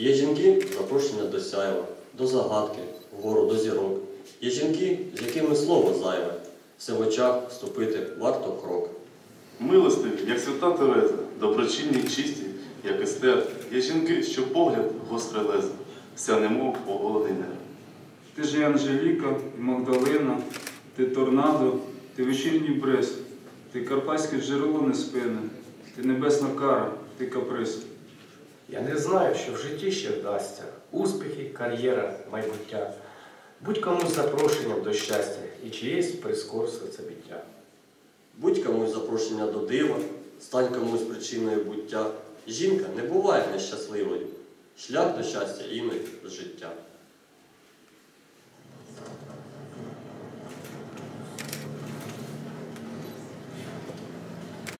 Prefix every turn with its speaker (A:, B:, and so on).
A: Є жінки запрошення до сяйва, до загадки, вгору до зірок. Є жінки, з якими слово зайве, все в очах вступити варто крок.
B: Милостиві, як свята Тереза, доброчинні, чисті, як Естер. Є жінки, що погляд гостре лезе, вся немов оголений небо.
C: Ти ж і Анжеліка, і Магдалина, ти торнадо, ти вечірній брест, ти карпатське джерело неспине, ти небесна кара, ти каприз.
D: Я не знаю, що в житті ще вдасться. Успіхи, кар'єра, майбуття. Будь комусь запрошенням до щастя і чиєсь прискорство це биття.
A: Будь комусь запрошення до дива, стань комусь причиною буття. Жінка не буває нещасливою. Шлях до щастя іноді з життя.